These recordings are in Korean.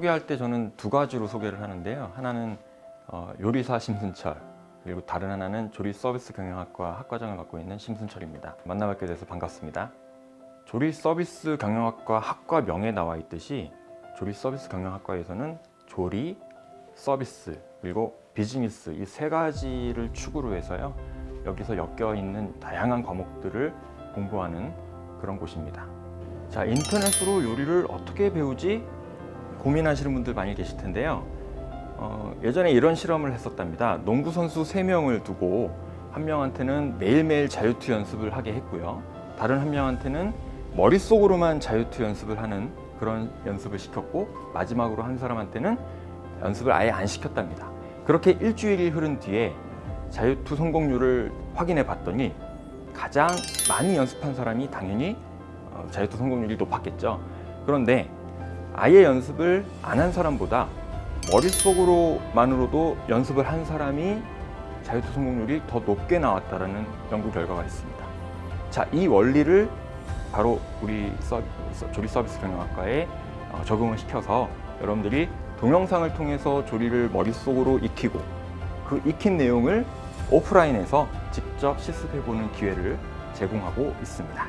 소개할 때 저는 두 가지로 소개를 하는데요. 하나는 어, 요리사 심순철 그리고 다른 하나는 조리 서비스 경영학과 학과장을 맡고 있는 심순철입니다. 만나뵙게 돼서 반갑습니다. 조리 서비스 경영학과 학과 명에 나와 있듯이 조리 서비스 경영학과에서는 조리, 서비스 그리고 비즈니스 이 세 가지를 축으로 해서요. 여기서 엮여 있는 다양한 과목들을 공부하는 그런 곳입니다. 자, 인터넷으로 요리를 어떻게 배우지? 고민하시는 분들 많이 계실 텐데요. 어, 예전에 이런 실험을 했었답니다. 농구 선수 3명을 두고 한 명한테는 매일매일 자유투 연습을 하게 했고요. 다른 한 명한테는 머릿속으로만 자유투 연습을 하는 그런 연습을 시켰고 마지막으로 한 사람한테는 연습을 아예 안 시켰답니다. 그렇게 일주일이 흐른 뒤에 자유투 성공률을 확인해 봤더니 가장 많이 연습한 사람이 당연히 어, 자유투 성공률이 높았겠죠. 그런데 아예 연습을 안 한 사람보다 머릿속으로만으로도 연습을 한 사람이 자유투 성공률이 더 높게 나왔다라는 연구 결과가 있습니다. 자, 이 원리를 바로 우리 서, 조리 서비스 경영학과에 어, 적용을 시켜서 여러분들이 동영상을 통해서 조리를 머릿속으로 익히고 그 익힌 내용을 오프라인에서 직접 실습해보는 기회를 제공하고 있습니다.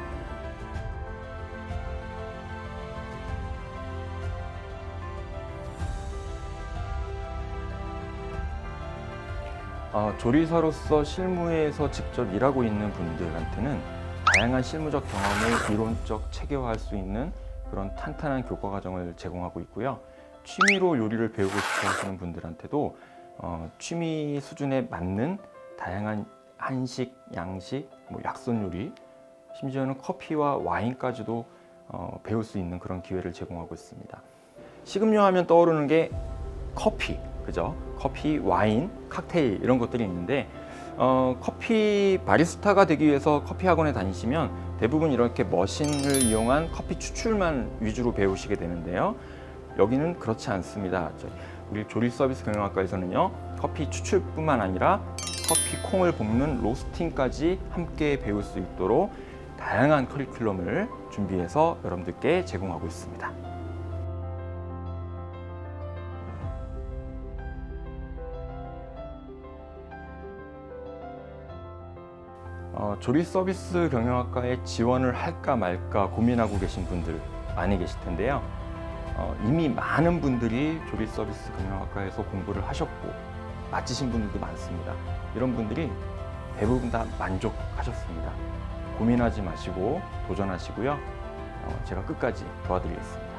어, 조리사로서 실무에서 직접 일하고 있는 분들한테는 다양한 실무적 경험을 이론적 체계화할 수 있는 그런 탄탄한 교과 과정을 제공하고 있고요. 취미로 요리를 배우고 싶어 하시는 분들한테도 어, 취미 수준에 맞는 다양한 한식, 양식, 뭐 약선 요리, 심지어는 커피와 와인까지도 어, 배울 수 있는 그런 기회를 제공하고 있습니다. 식음료 하면 떠오르는 게 커피, 그죠? 커피, 와인, 칵테일 이런 것들이 있는데 어, 커피 바리스타가 되기 위해서 커피 학원에 다니시면 대부분 이렇게 머신을 이용한 커피 추출만 위주로 배우시게 되는데요. 여기는 그렇지 않습니다. 저- 우리 조리 서비스 경영학과에서는요, 커피 추출뿐만 아니라 커피 콩을 볶는 로스팅까지 함께 배울 수 있도록 다양한 커리큘럼을 준비해서 여러분들께 제공하고 있습니다. 어, 조리 서비스 경영학과에 지원을 할까 말까 고민하고 계신 분들 많이 계실 텐데요. 어, 이미 많은 분들이 조리 서비스 경영학과에서 공부를 하셨고 마치신 분들도 많습니다. 이런 분들이 대부분 다 만족하셨습니다. 고민하지 마시고 도전하시고요. 어, 제가 끝까지 도와드리겠습니다.